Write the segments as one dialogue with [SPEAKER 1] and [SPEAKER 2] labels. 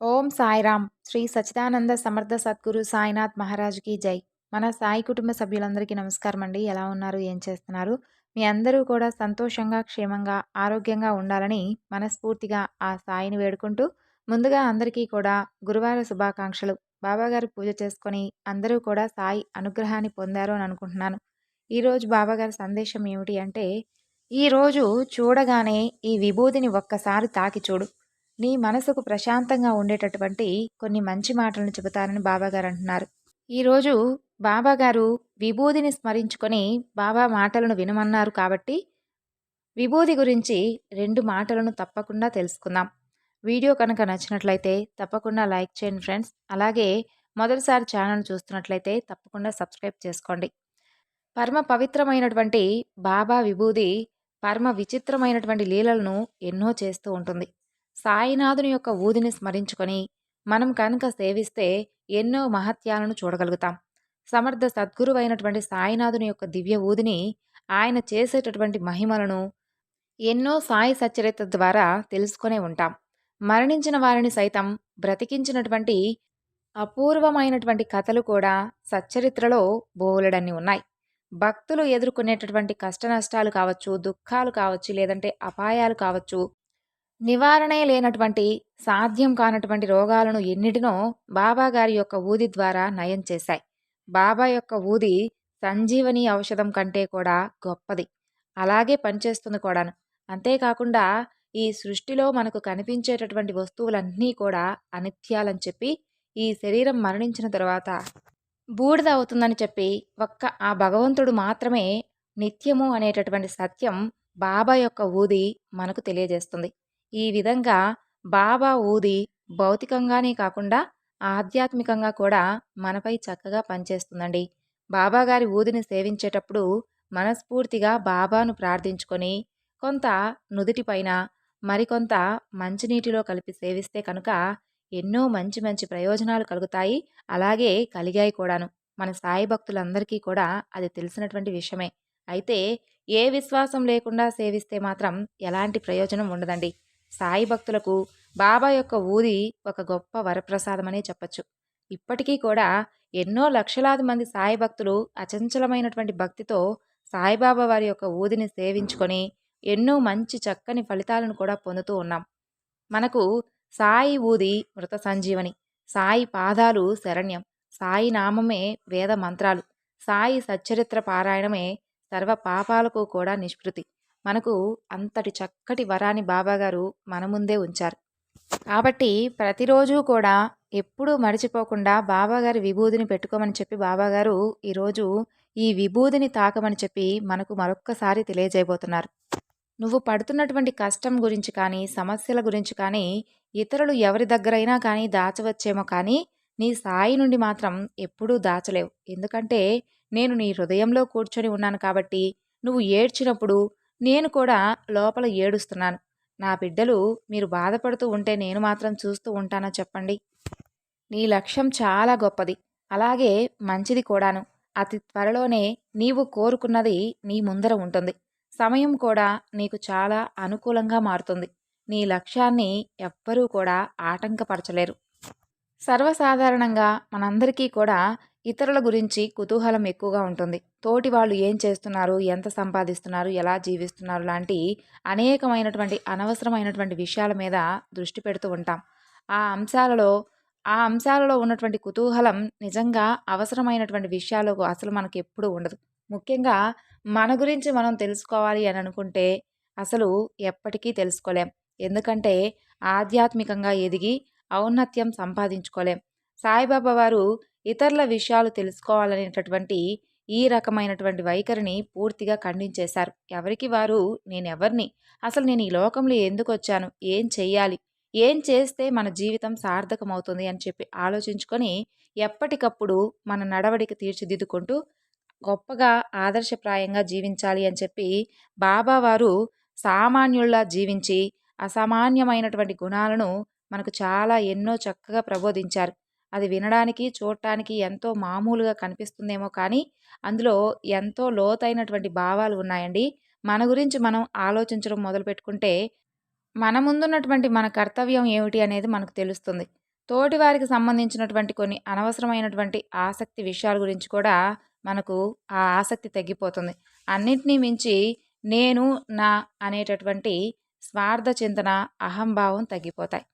[SPEAKER 1] ఓం సాయిరామ్. శ్రీ సచిదానంద సమర్థ సద్గురు సాయినాథ్ మహారాజ్కి జై. మన సాయి కుటుంబ సభ్యులందరికీ నమస్కారం అండి. ఎలా ఉన్నారు? ఏం చేస్తున్నారు? మీ అందరూ కూడా సంతోషంగా క్షేమంగా ఆరోగ్యంగా ఉండాలని మనస్ఫూర్తిగా ఆ సాయిని వేడుకుంటూ ముందుగా అందరికీ కూడా గురువార శుభాకాంక్షలు. బాబాగారు పూజ చేసుకొని అందరూ కూడా సాయి అనుగ్రహాన్ని పొందారు అని అనుకుంటున్నాను. ఈరోజు బాబాగారి సందేశం ఏమిటి అంటే ఈరోజు చూడగానే ఈ విభూతిని ఒక్కసారి తాకి చూడు. నీ మనసుకు ప్రశాంతంగా ఉండేటటువంటి కొన్ని మంచి మాటలను చెబుతారని బాబాగారు అంటున్నారు. ఈరోజు బాబాగారు విభూదిని స్మరించుకొని బాబా మాటలను వినమన్నారు కాబట్టి విభూది గురించి రెండు మాటలను తప్పకుండా తెలుసుకుందాం. వీడియో కనుక నచ్చినట్లయితే తప్పకుండా లైక్ చేయండి ఫ్రెండ్స్. అలాగే మొదటిసారి ఛానల్ చూస్తున్నట్లయితే తప్పకుండా సబ్స్క్రైబ్ చేసుకోండి. పరమ పవిత్రమైనటువంటి బాబా విభూది పరమ విచిత్రమైనటువంటి లీలలను ఎన్నో చేస్తూ ఉంటుంది. సాయినాథుని యొక్క ఊదిని స్మరించుకొని మనం కనుక సేవిస్తే ఎన్నో మహత్యాలను చూడగలుగుతాం. సమర్థ సద్గురువైనటువంటి సాయినాథుని యొక్క దివ్య ఊదిని ఆయన చేసేటటువంటి మహిమలను ఎన్నో సాయి సచ్చరిత ద్వారా తెలుసుకునే ఉంటాం. మరణించిన వారిని సైతం బ్రతికించినటువంటి అపూర్వమైనటువంటి కథలు కూడా సచ్చరిత్రలో బోలెడన్ని ఉన్నాయి. భక్తులు ఎదుర్కొనేటటువంటి కష్ట నష్టాలు కావచ్చు దుఃఖాలు కావచ్చు లేదంటే అపాయాలు కావచ్చు నివారణే లేనటువంటి సాధ్యం కానటువంటి రోగాలను ఎన్నిటినో బాబా గారి యొక్క ఊది ద్వారా నయం చేశాయి. బాబా యొక్క ఊది సంజీవని ఔషధం కంటే కూడా గొప్పది. అలాగే పనిచేస్తుంది కూడాను. అంతేకాకుండా ఈ సృష్టిలో మనకు కనిపించేటటువంటి వస్తువులన్నీ కూడా అనిత్యాలని చెప్పి ఈ శరీరం మరణించిన తర్వాత బూడిద అవుతుందని చెప్పి ఒక్క ఆ భగవంతుడు మాత్రమే నిత్యము అనేటటువంటి సత్యం బాబా యొక్క ఊది మనకు తెలియజేస్తుంది. ఈ విధంగా బాబా ఊది భౌతికంగానే కాకుండా ఆధ్యాత్మికంగా కూడా మనపై చక్కగా పనిచేస్తుందండి. బాబా గారి ఊదిని సేవించేటప్పుడు మనస్ఫూర్తిగా బాబాను ప్రార్థించుకొని కొంత నుదుటిపైన మరికొంత మంచినీటిలో కలిపి సేవిస్తే కనుక ఎన్నో మంచి మంచి ప్రయోజనాలు కలుగుతాయి. అలాగే కలిగాయి కూడాను. మన సాయి భక్తులందరికీ కూడా అది తెలిసినటువంటి విషయమే. అయితే ఏ విశ్వాసం లేకుండా సేవిస్తే మాత్రం ఎలాంటి ప్రయోజనం ఉండదండి. సాయి భక్తులకు బాబా యొక్క ఊది ఒక గొప్ప వరప్రసాదమనే చెప్పచ్చు. ఇప్పటికీ కూడా ఎన్నో లక్షలాది మంది సాయి భక్తులు అచంచలమైనటువంటి భక్తితో సాయిబాబా వారి యొక్క ఊదిని సేవించుకొని ఎన్నో మంచి చక్కని ఫలితాలను కూడా పొందుతూ ఉన్నాం. మనకు సాయి ఊది మృత సంజీవని సాయి పాదాలు శరణ్యం సాయి నామమే వేద మంత్రాలు సాయి సచ్చరిత్ర పారాయణమే సర్వ పాపాలకు కూడా నిష్పృతి మనకు అంతటి చక్కటి వరాన్ని బాబాగారు మన ముందే ఉంచారు. కాబట్టి ప్రతిరోజు కూడా ఎప్పుడూ మర్చిపోకుండా బాబాగారి విభూదిని పెట్టుకోమని చెప్పి బాబాగారు ఈరోజు ఈ విభూదిని తాకమని చెప్పి మనకు మరొక్కసారి తెలియజేయబోతున్నారు. నువ్వు పడుతున్నటువంటి కష్టం గురించి కానీ సమస్యల గురించి కానీ ఇతరులు ఎవరి దగ్గరైనా కానీ దాచవచ్చేమో కానీ నీ సాయి నుండి మాత్రం ఎప్పుడూ దాచలేవు. ఎందుకంటే నేను నీ హృదయంలో కూర్చొని ఉన్నాను కాబట్టి నువ్వు ఏడ్చినప్పుడు నేను కూడా లోపల ఏడుస్తున్నాను. నా బిడ్డలు మీరు బాధపడుతూ ఉంటే నేను మాత్రం చూస్తూ ఉంటానా చెప్పండి. నీ లక్ష్యం చాలా గొప్పది. అలాగే మంచిది కూడాను. అతి త్వరలోనే నీవు కోరుకున్నది నీ ముందర ఉంటుంది. సమయం కూడా నీకు చాలా అనుకూలంగా మారుతుంది. నీ లక్ష్యాన్ని ఎవ్వరూ కూడా ఆటంకపరచలేరు. సర్వసాధారణంగా మనందరికీ కూడా ఇతరుల గురించి కుతూహలం ఎక్కువగా ఉంటుంది. తోటి వాళ్ళు ఏం చేస్తున్నారు? ఎంత సంపాదిస్తున్నారు? ఎలా జీవిస్తున్నారు? లాంటి అనేకమైనటువంటి అనవసరమైనటువంటి విషయాల మీద దృష్టి పెడుతూ ఉంటాం. ఆ అంశాలలో ఆ అంశాలలో ఉన్నటువంటి కుతూహలం నిజంగా అవసరమైనటువంటి విషయాలకు అసలు మనకు ఎప్పుడూ ఉండదు. ముఖ్యంగా మన గురించి మనం తెలుసుకోవాలి అని అనుకుంటే అసలు ఎప్పటికీ తెలుసుకోలేం. ఎందుకంటే ఆధ్యాత్మికంగా ఎదిగి ఔన్నత్యం సంపాదించుకోలేం. సాయిబాబా వారు ఇతరుల విషయాలు తెలుసుకోవాలనేటటువంటి ఈ రకమైనటువంటి వైఖరిని పూర్తిగా ఖండించేశారు. ఎవరికి వారు? నేనెవరిని? అసలు నేను ఈ లోకంలో ఎందుకు వచ్చాను ఏం చెయ్యాలి? ఏం చేస్తే మన జీవితం సార్థకమవుతుంది అని చెప్పి ఆలోచించుకొని ఎప్పటికప్పుడు మన నడవడికి తీర్చిదిద్దుకుంటూ గొప్పగా ఆదర్శప్రాయంగా జీవించాలి అని చెప్పి బాబావారు సామాన్యుల్లా జీవించి అసామాన్యమైనటువంటి గుణాలను మనకు చాలా ఎన్నో చక్కగా ప్రబోధించారు. అది వినడానికి చూడటానికి ఎంతో మామూలుగా కనిపిస్తుందేమో కానీ అందులో ఎంతో లోతైనటువంటి భావాలు ఉన్నాయండి. మన గురించి మనం ఆలోచించడం మొదలుపెట్టుకుంటే మన ముందున్నటువంటి మన కర్తవ్యం ఏమిటి అనేది మనకు తెలుస్తుంది. తోటివారికి సంబంధించినటువంటి కొన్ని అనవసరమైనటువంటి ఆసక్తి విషయాల గురించి కూడా మనకు ఆ ఆసక్తి తగ్గిపోతుంది. అన్నింటినీ మించి నేను నా అనేటటువంటి స్వార్థ చింతన అహంభావం తగ్గిపోతాయి.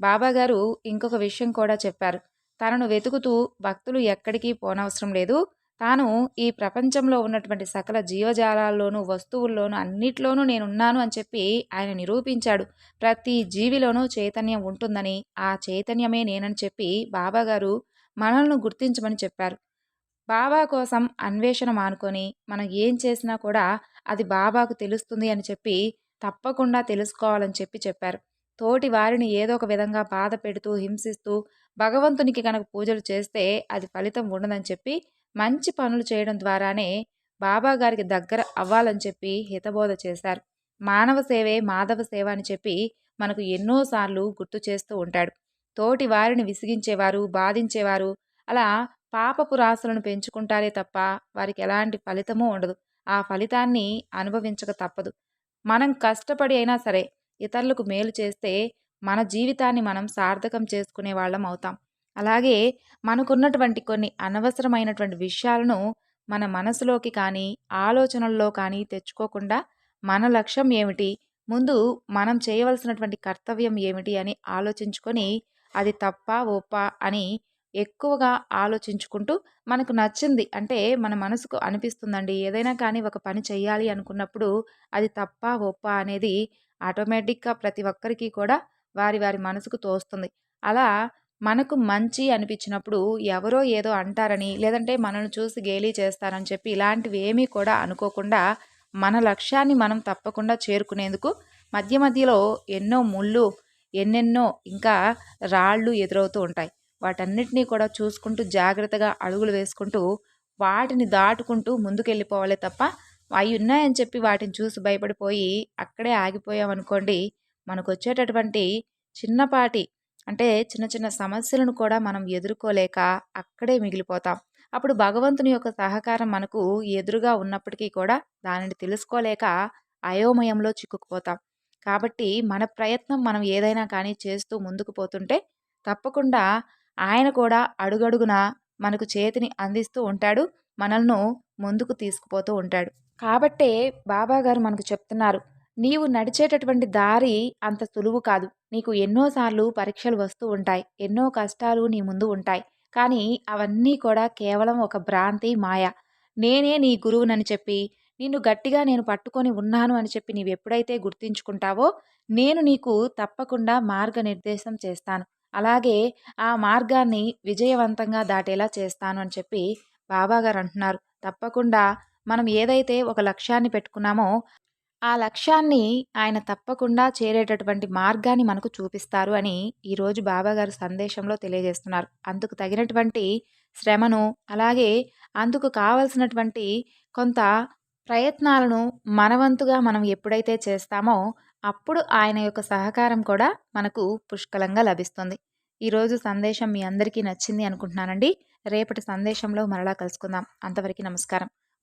[SPEAKER 1] బాబాగారు ఇంకొక విషయం కూడా చెప్పారు. తనను వెతుకుతూ భక్తులు ఎక్కడికి పోనవసరం లేదు. తాను ఈ ప్రపంచంలో ఉన్నటువంటి సకల జీవజాలాల్లోనూ వస్తువుల్లోనూ అన్నిట్లోనూ నేనున్నాను అని చెప్పి ఆయన నిరూపించాడు. ప్రతి జీవిలోనూ చైతన్యం ఉంటుందని ఆ చైతన్యమే నేనని చెప్పి బాబాగారు మనల్ని గుర్తించమని చెప్పారు. బాబా కోసం అన్వేషణ మానుకొని మనం ఏం చేసినా కూడా అది బాబాకు తెలుస్తుంది అని చెప్పి తప్పకుండా తెలుసుకోవాలని చెప్పి చెప్పారు. తోటి వారిని ఏదో ఒక విధంగా బాధ పెడుతూ హింసిస్తూ భగవంతునికి కనుక పూజలు చేస్తే అది ఫలితం ఉండదని చెప్పి మంచి పనులు చేయడం ద్వారానే బాబా గారికి దగ్గర అవ్వాలని చెప్పి హితబోధ చేశారు. మానవ సేవే మాధవ సేవ అని చెప్పి మనకు ఎన్నోసార్లు గుర్తు చేస్తూ ఉంటాడు. తోటి వారిని విసిగించేవారు బాధించేవారు అలా పాపపు రాసులను పెంచుకుంటారే తప్ప వారికి ఎలాంటి ఫలితమూ ఉండదు. ఆ ఫలితాన్ని అనుభవించక తప్పదు. మనం కష్టపడి అయినా సరే ఇతరులకు మేలు చేస్తే మన జీవితాన్ని మనం సార్థకం చేసుకునే వాళ్ళం అవుతాం. అలాగే మనకున్నటువంటి కొన్ని అనవసరమైనటువంటి విషయాలను మన మనసులోకి కానీ ఆలోచనల్లో కానీ తెచ్చుకోకుండా మన లక్ష్యం ఏమిటి? ముందు మనం చేయవలసినటువంటి కర్తవ్యం ఏమిటి అని ఆలోచించుకొని అది తప్ప ఒప్ప అని ఎక్కువగా ఆలోచించుకుంటూ మనకు నచ్చింది అంటే మన మనసుకు అనిపిస్తుందండి. ఏదైనా కానీ ఒక పని చేయాలి అనుకున్నప్పుడు అది తప్ప ఒప్ప అనేది ఆటోమేటిక్గా ప్రతి ఒక్కరికి కూడా వారి వారి మనసుకు తోస్తుంది. అలా మనకు మంచి అనిపించినప్పుడు ఎవరో ఏదో అంటారని లేదంటే మనల్ని చూసి గేలీ చేస్తారని చెప్పి ఇలాంటివి ఏమీ కూడా అనుకోకుండా మన లక్ష్యాన్ని మనం తప్పకుండా చేరుకునేందుకు మధ్య మధ్యలో ఎన్నో ముళ్ళు ఎన్నెన్నో ఇంకా రాళ్ళు ఎదురవుతూ ఉంటాయి. వాటన్నిటినీ కూడా చూసుకుంటూ జాగ్రత్తగా అడుగులు వేసుకుంటూ వాటిని దాటుకుంటూ ముందుకెళ్ళిపోవాలి తప్ప అవి ఉన్నాయని చెప్పి వాటిని చూసి భయపడిపోయి అక్కడే ఆగిపోయామనుకోండి మనకు వచ్చేటటువంటి చిన్నపాటి అంటే చిన్న చిన్న సమస్యలను కూడా మనం ఎదుర్కోలేక అక్కడే మిగిలిపోతాం. అప్పుడు భగవంతుని యొక్క సహకారం మనకు ఎదురుగా ఉన్నప్పటికీ కూడా దానిని తెలుసుకోలేక అయోమయంలో చిక్కుకుపోతాం. కాబట్టి మన ప్రయత్నం మనం ఏదైనా కానీ చేస్తూ ముందుకు పోతుంటే తప్పకుండా ఆయన కూడా అడుగడుగున మనకు చేతిని అందిస్తూ ఉంటాడు మనల్ని ముందుకు తీసుకుపోతూ ఉంటాడు. కాబట్టే బాబాగారు మనకు చెప్తున్నారు నీవు నడిచేటటువంటి దారి అంత సులువు కాదు. నీకు ఎన్నోసార్లు పరీక్షలు వస్తూ ఉంటాయి ఎన్నో కష్టాలు నీ ముందు ఉంటాయి. కానీ అవన్నీ కూడా కేవలం ఒక భ్రాంతి మాయ. నేనే నీ గురువునని చెప్పి నిన్ను గట్టిగా నేను పట్టుకొని ఉన్నాను అని చెప్పి నీవు ఎప్పుడైతే గుర్తించుకుంటావో నేను నీకు తప్పకుండా మార్గనిర్దేశం చేస్తాను. అలాగే ఆ మార్గాన్ని విజయవంతంగా దాటేలా చేస్తాను అని చెప్పి బాబాగారు అంటున్నారు. తప్పకుండా మనం ఏదైతే ఒక లక్ష్యాన్ని పెట్టుకున్నామో ఆ లక్ష్యాన్ని ఆయన తప్పకుండా చేరేటటువంటి మార్గాన్ని మనకు చూపిస్తారు అని ఈరోజు బాబాగారు సందేశంలో తెలియజేస్తున్నారు. అందుకు తగినటువంటి శ్రమను అలాగే అందుకు కావలసినటువంటి కొంత ప్రయత్నాలను మనవంతుగా మనం ఎప్పుడైతే చేస్తామో అప్పుడు ఆయన యొక్క సహకారం కూడా మనకు పుష్కలంగా లభిస్తుంది. ఈరోజు సందేశం మీ అందరికీ నచ్చింది అనుకుంటున్నానండి. రేపటి సందేశంలో మరలా కలుసుకుందాం. అంతవరకు నమస్కారం.